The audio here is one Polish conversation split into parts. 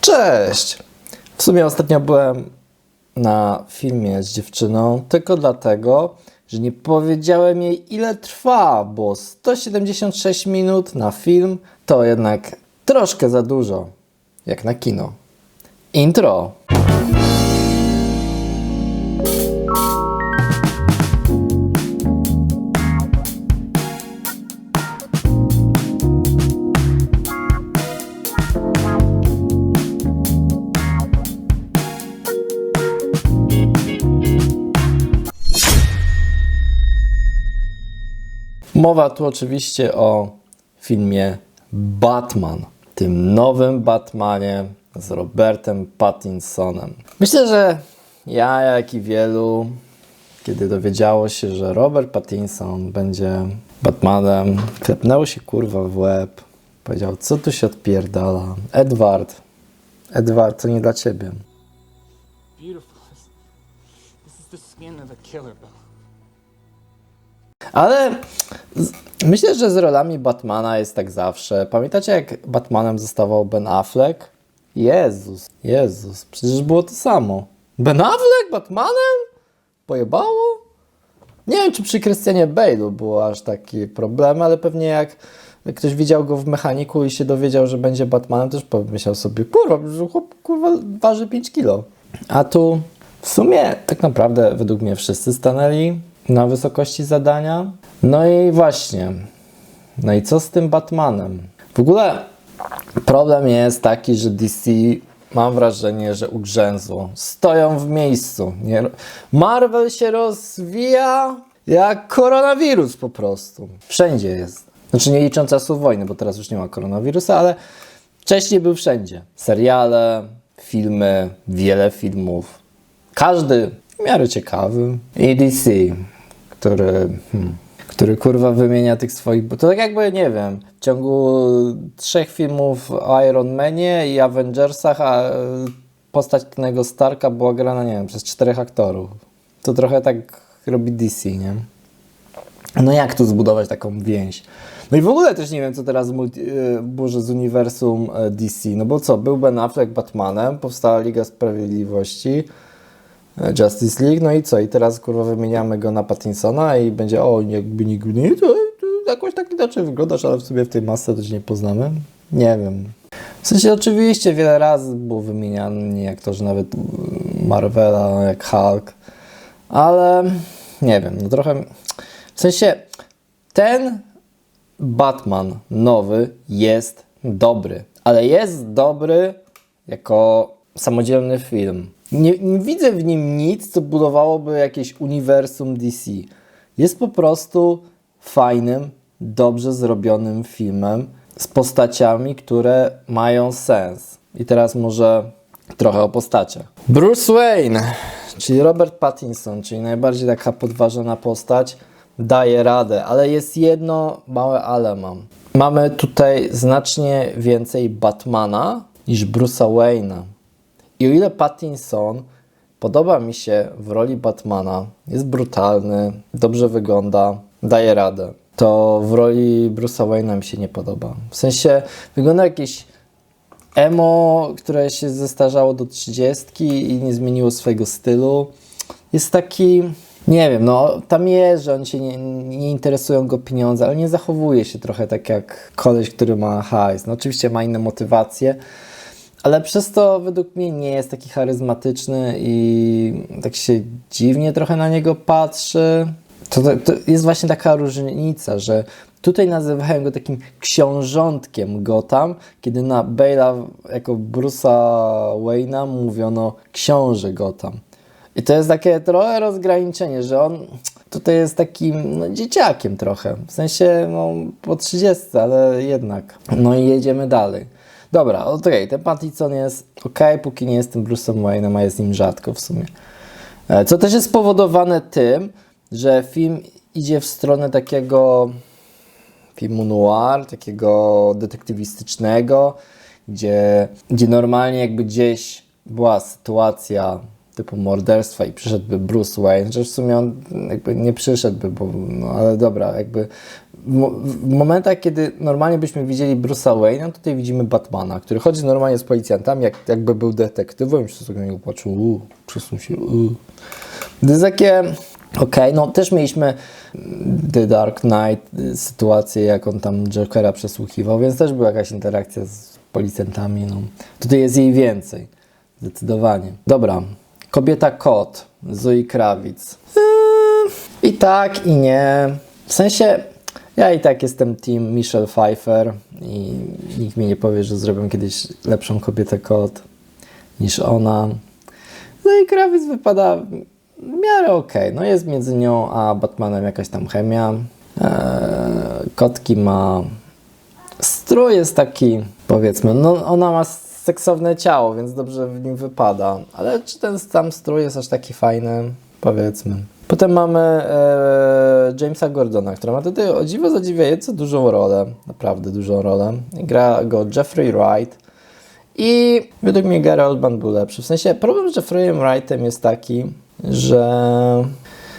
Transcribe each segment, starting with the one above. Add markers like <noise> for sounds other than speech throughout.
Cześć! W sumie ostatnio byłem na filmie z dziewczyną tylko dlatego, że nie powiedziałem jej ile trwa, bo 176 minut na film to jednak troszkę za dużo, jak na kino. Intro. Mowa tu oczywiście o filmie Batman, tym nowym Batmanie z Robertem Pattinsonem. Myślę, że ja, jak i wielu, kiedy dowiedziało się, że Robert Pattinson będzie Batmanem, klepnęło się kurwa w łeb. Powiedział, co tu się odpierdala? Edward, Edward, to nie dla ciebie. beautiful. This, is the skin of a killer. Ale myślę, że z rolami Batmana jest tak zawsze. Pamiętacie, jak Batmanem zostawał Ben Affleck? Jezus, Jezus, przecież było to samo. Ben Affleck Batmanem? Pojebało? Nie wiem, czy przy Christianie Bale'u było aż takie problemy, ale pewnie jak ktoś widział go w mechaniku i się dowiedział, że będzie Batmanem, też pomyślał sobie, kurwa, chłop kurwa waży 5 kilo. A tu w sumie tak naprawdę według mnie wszyscy stanęli na wysokości zadania. No i właśnie, no i co z tym Batmanem? W ogóle problem jest taki, że DC mam wrażenie, że ugrzęzło. Stoją w miejscu. Nie, Marvel się rozwija jak koronawirus po prostu. Wszędzie jest. Znaczy nie licząc czasów wojny, bo teraz już nie ma koronawirusa, ale wcześniej był wszędzie. Seriale, filmy, wiele filmów. Każdy w miarę ciekawy. I DC, który, hmm, który kurwa wymienia tych swoich. Bo to tak jakby, nie wiem, w ciągu trzech filmów o Iron Manie i Avengersach, a postać Tonego Starka była grana, nie wiem, przez czterech aktorów. To trochę tak robi DC, nie? No jak tu zbudować taką więź? No i w ogóle też nie wiem, co teraz multi, yy, z uniwersum e, DC. No bo co, był Ben Affleck Batmanem, powstała Liga Sprawiedliwości, Justice League, no i co? I teraz kurwa wymieniamy go na Pattinsona i będzie, o, jakby nigdy nie, to, to jakoś tak inaczej wyglądasz, ale w sobie w tej masce to nie poznamy. Nie wiem. W sensie oczywiście wiele razy było wymieniany aktorzy nawet mm, Marvela, jak Hulk, ale nie wiem, no trochę... W sensie ten Batman nowy jest dobry, ale jest dobry jako samodzielny film. Nie, nie widzę w nim nic, co budowałoby jakieś uniwersum DC. Jest po prostu fajnym, dobrze zrobionym filmem z postaciami, które mają sens. I teraz może trochę o postaciach. Bruce Wayne, czyli Robert Pattinson, czyli najbardziej taka podważona postać, daje radę, ale jest jedno małe ale mam. Mamy tutaj znacznie więcej Batmana niż Bruce'a Wayne'a. I o ile Pattinson podoba mi się w roli Batmana, jest brutalny, dobrze wygląda, daje radę, to w roli Bruce'a Wayne'a mi się nie podoba. W sensie wygląda jakieś emo, które się zestarzało do 30 i nie zmieniło swojego stylu. Jest taki, nie wiem, no tam jest, że się nie, nie interesują go pieniądze, ale nie zachowuje się trochę tak jak koleś, który ma hajs. No oczywiście ma inne motywacje, ale przez to według mnie nie jest taki charyzmatyczny i tak się dziwnie trochę na niego patrzy. To, to, jest właśnie taka różnica, że tutaj nazywają go takim książątkiem Gotham, kiedy na Bale'a jako Bruce'a Wayne'a mówiono książę Gotham. I to jest takie trochę rozgraniczenie, że on tutaj jest takim no, dzieciakiem trochę. W sensie no, po 30, ale jednak. No i jedziemy dalej. Dobra, okej, okay, ten Pattinson jest ok, póki nie jest tym Bruce'em Wayne'em, a jest nim rzadko w sumie. E, Co też jest spowodowane tym, że film idzie w stronę takiego filmu noir, takiego detektywistycznego, gdzie, gdzie normalnie jakby gdzieś była sytuacja typu morderstwa i przyszedłby Bruce Wayne, że w sumie on jakby nie przyszedłby, bo, no ale dobra, jakby w momentach, kiedy normalnie byśmy widzieli Bruce'a Wayne'a, tutaj widzimy Batmana, który chodzi normalnie z policjantami, jak, jakby był detektywem się sobie niego patrzył, uuu, przesuń się, uuu. To jest takie, okej, no też mieliśmy The Dark Knight, y, sytuację, jak on tam Jokera przesłuchiwał, więc też była jakaś interakcja z policjantami, no. Tutaj jest jej więcej, zdecydowanie. Dobra, Kobieta Kot, Zoe Krawic. Eee, I tak, i nie. W sensie, ja i tak jestem team Michelle Pfeiffer i nikt mi nie powie, że zrobię kiedyś lepszą kobietę kot niż ona. No i krawiec wypada w miarę okej. No jest między nią a Batmanem jakaś tam chemia. Eee, kotki ma... Strój jest taki, powiedzmy, no ona ma seksowne ciało, więc dobrze w nim wypada. Ale czy ten sam strój jest aż taki fajny? Powiedzmy. Potem mamy e, Jamesa Gordona, który ma tutaj o dziwo zadziwiająco dużą rolę. Naprawdę dużą rolę. Gra go Jeffrey Wright. I według mnie Gary Oldman był lepszy. W sensie problem z Jeffreyem Wrightem jest taki, że,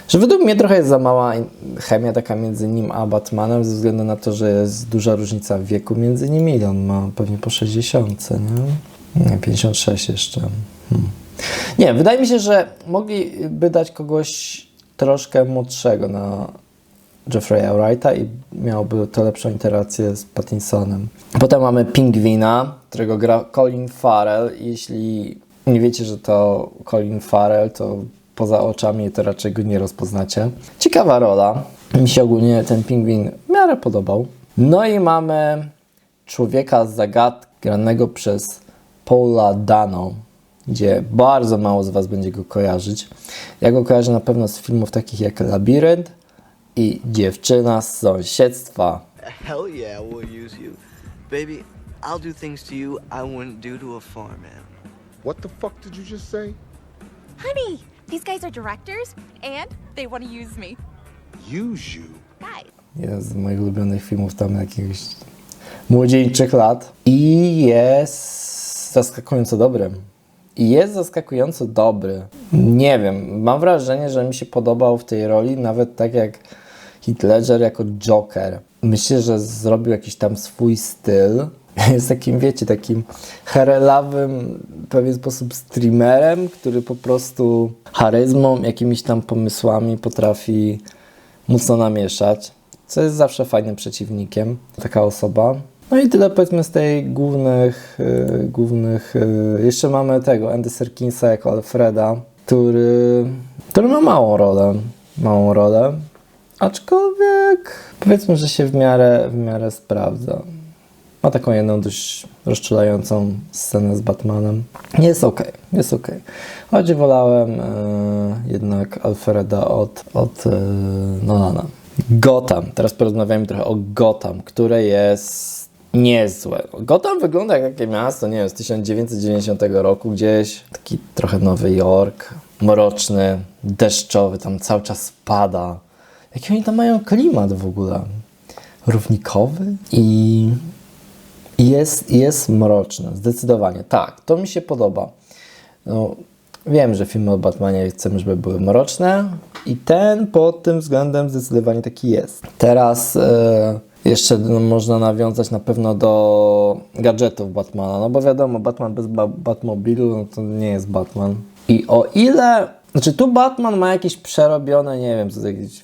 że według mnie trochę jest za mała chemia taka między nim a Batmanem, ze względu na to, że jest duża różnica w wieku między nimi. Ile on ma? Pewnie po 60, nie? Nie, 56 jeszcze. Hmm. Nie, wydaje mi się, że mogliby dać kogoś troszkę młodszego na Jeffrey'a Wrighta i miałby to lepszą interakcję z Pattinsonem. Potem mamy Pingwina, którego gra Colin Farrell. Jeśli nie wiecie, że to Colin Farrell, to poza oczami to raczej go nie rozpoznacie. Ciekawa rola. Mi się ogólnie ten Pingwin w miarę podobał. No i mamy człowieka z zagadki, granego przez Paula Dano, gdzie bardzo mało z Was będzie go kojarzyć. Ja go kojarzę na pewno z filmów takich jak Labirynt i Dziewczyna z sąsiedztwa. Hell yeah, we'll use you. Baby, I'll do things to you I wouldn't do to a farm animal. What the fuck did you just say? Honey, these guys are directors and they want to use me. Use you? Guys. Jeden z moich ulubionych filmów tam jakiegoś młodzieńczych lat. I jest zaskakująco dobry. Jest zaskakująco dobry. Nie wiem, mam wrażenie, że mi się podobał w tej roli, nawet tak jak Heath Ledger jako Joker. Myślę, że zrobił jakiś tam swój styl. <laughs> Jest takim, wiecie, takim herelawym w pewien sposób streamerem, który po prostu charyzmą, jakimiś tam pomysłami potrafi mocno namieszać, co jest zawsze fajnym przeciwnikiem, taka osoba. No i tyle powiedzmy z tej głównych, yy, głównych yy, jeszcze mamy tego, Andy Serkinsa jako Alfreda, który, który ma małą rolę, małą rolę, aczkolwiek powiedzmy, że się w miarę, w miarę sprawdza. Ma taką jedną dość rozczulającą scenę z Batmanem. Jest okej, jest okej. Choć wolałem e, jednak Alfreda od, od e, Nolana. Gotham. Teraz porozmawiamy trochę o Gotham, które jest niezłe. Gotham wygląda jak takie miasto, nie wiem, z 1990 roku gdzieś. Taki trochę Nowy Jork, mroczny, deszczowy, tam cały czas pada. Jaki oni tam mają klimat w ogóle? Równikowy? I jest, jest mroczne, zdecydowanie. Tak, to mi się podoba. No, wiem, że filmy o Batmanie chcemy, żeby były mroczne i ten pod tym względem zdecydowanie taki jest. Teraz e, jeszcze no, można nawiązać na pewno do gadżetów Batmana, no bo wiadomo, Batman bez ba Batmobilu no, to nie jest Batman. I o ile znaczy tu Batman ma jakieś przerobione, nie wiem, to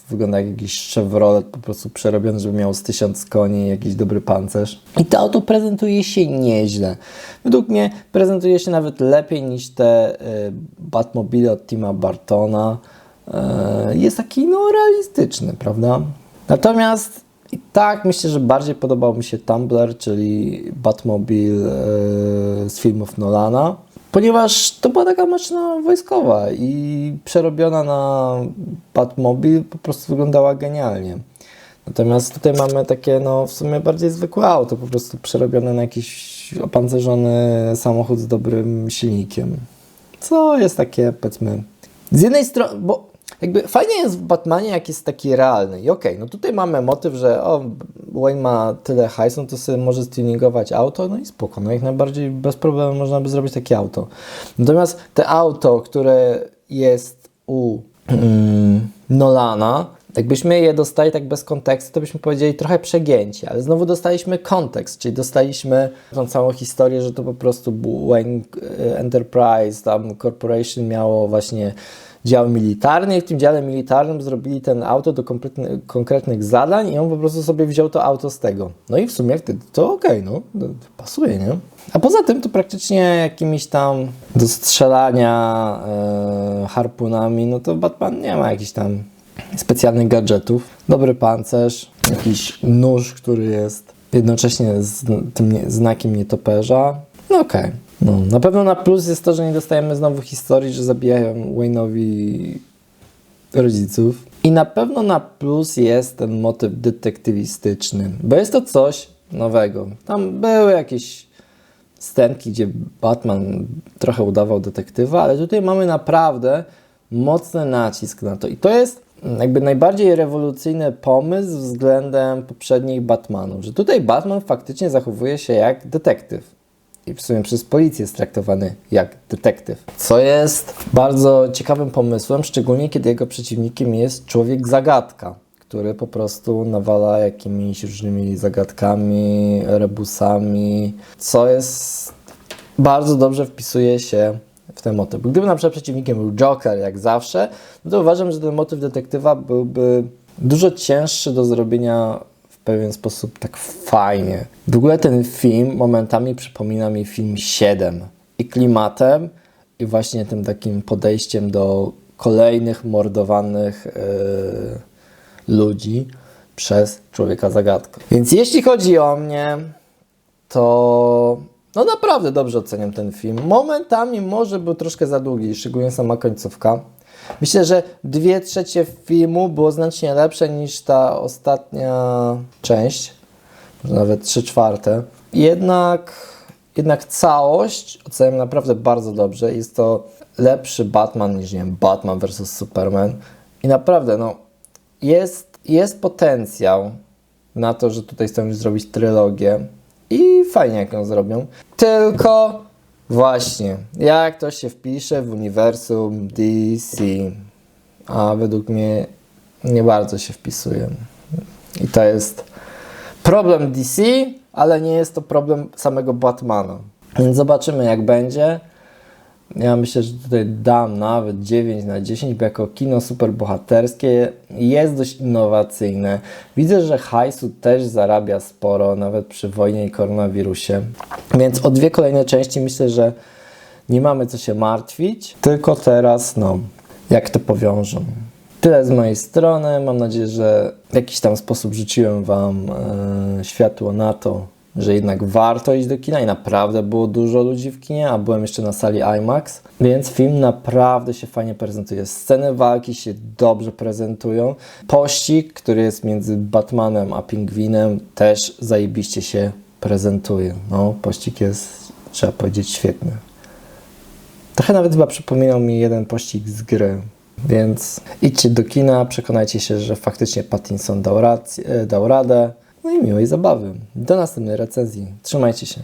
wygląda jak jakiś Chevrolet po prostu przerobiony, żeby miał z tysiąc koni, jakiś dobry pancerz. I to auto prezentuje się nieźle. Według mnie prezentuje się nawet lepiej niż te y, Batmobile od Tima Bartona. Y, jest taki no realistyczny, prawda? Natomiast i tak myślę, że bardziej podobał mi się Tumbler, czyli Batmobile y, z filmów Nolana ponieważ to była taka maszyna wojskowa i przerobiona na Batmobil po prostu wyglądała genialnie. Natomiast tutaj mamy takie, no w sumie bardziej zwykłe auto, po prostu przerobione na jakiś opancerzony samochód z dobrym silnikiem. Co jest takie, powiedzmy, z jednej strony, bo jakby fajnie jest w Batmanie, jak jest taki realny. I okej, no tutaj mamy motyw, że o, Wayne ma tyle hajsu, no to sobie może stuningować auto, no i spoko, no jak najbardziej bez problemu można by zrobić takie auto. Natomiast te auto, które jest u mm, Nolana, Jakbyśmy je dostali tak bez kontekstu, to byśmy powiedzieli trochę przegięci, ale znowu dostaliśmy kontekst, czyli dostaliśmy tą całą historię, że to po prostu Wayne e, Enterprise, tam Corporation miało właśnie dział militarny i w tym dziale militarnym zrobili ten auto do konkretnych zadań i on po prostu sobie wziął to auto z tego. No i w sumie wtedy to okej, no, no, pasuje, nie? A poza tym to praktycznie jakimiś tam do strzelania e, harpunami, no to Batman nie ma jakichś tam specjalnych gadżetów. Dobry pancerz, jakiś nóż, który jest jednocześnie z tym znakiem nietoperza. No okej. No, na pewno na plus jest to, że nie dostajemy znowu historii, że zabijają Wayne'owi rodziców. I na pewno na plus jest ten motyw detektywistyczny, bo jest to coś nowego. Tam były jakieś scenki, gdzie Batman trochę udawał detektywa, ale tutaj mamy naprawdę mocny nacisk na to. I to jest jakby najbardziej rewolucyjny pomysł względem poprzednich Batmanów, że tutaj Batman faktycznie zachowuje się jak detektyw. I w sumie przez policję jest traktowany jak detektyw. Co jest bardzo ciekawym pomysłem, szczególnie kiedy jego przeciwnikiem jest człowiek zagadka, który po prostu nawala jakimiś różnymi zagadkami, rebusami, co jest bardzo dobrze wpisuje się w ten motyw. Gdyby na przykład przeciwnikiem był Joker, jak zawsze, no to uważam, że ten motyw detektywa byłby dużo cięższy do zrobienia pewien sposób tak fajnie. W ogóle ten film momentami przypomina mi film 7 i klimatem, i właśnie tym takim podejściem do kolejnych mordowanych yy, ludzi przez człowieka zagadkę. Więc jeśli chodzi o mnie, to no naprawdę dobrze oceniam ten film. Momentami może był troszkę za długi, szczególnie sama końcówka. Myślę, że dwie trzecie filmu było znacznie lepsze niż ta ostatnia część, może nawet trzy czwarte. Jednak, jednak całość oceniam naprawdę bardzo dobrze. Jest to lepszy Batman niż, nie wiem, Batman vs. Superman. I naprawdę, no, jest, jest potencjał na to, że tutaj chcą już zrobić trylogię. I fajnie, jak ją zrobią. Tylko właśnie, jak to się wpisze w uniwersum DC. A według mnie nie bardzo się wpisuje. I to jest problem DC, ale nie jest to problem samego Batmana. Więc zobaczymy, jak będzie. Ja myślę, że tutaj dam nawet 9 na 10, bo jako kino superbohaterskie jest dość innowacyjne. Widzę, że hajsu też zarabia sporo, nawet przy wojnie i koronawirusie. Więc o dwie kolejne części myślę, że nie mamy co się martwić, tylko teraz, no, jak to powiążą. Tyle z mojej strony. Mam nadzieję, że w jakiś tam sposób rzuciłem Wam e, światło na to, że jednak warto iść do kina i naprawdę było dużo ludzi w kinie, a byłem jeszcze na sali IMAX, więc film naprawdę się fajnie prezentuje. Sceny walki się dobrze prezentują. Pościg, który jest między Batmanem a Pingwinem też zajebiście się prezentuje. No, pościg jest, trzeba powiedzieć, świetny. Trochę nawet chyba przypominał mi jeden pościg z gry. Więc idźcie do kina, przekonajcie się, że faktycznie Pattinson dał, rację, dał radę. No i miłej zabawy. Do następnej recenzji. Trzymajcie się.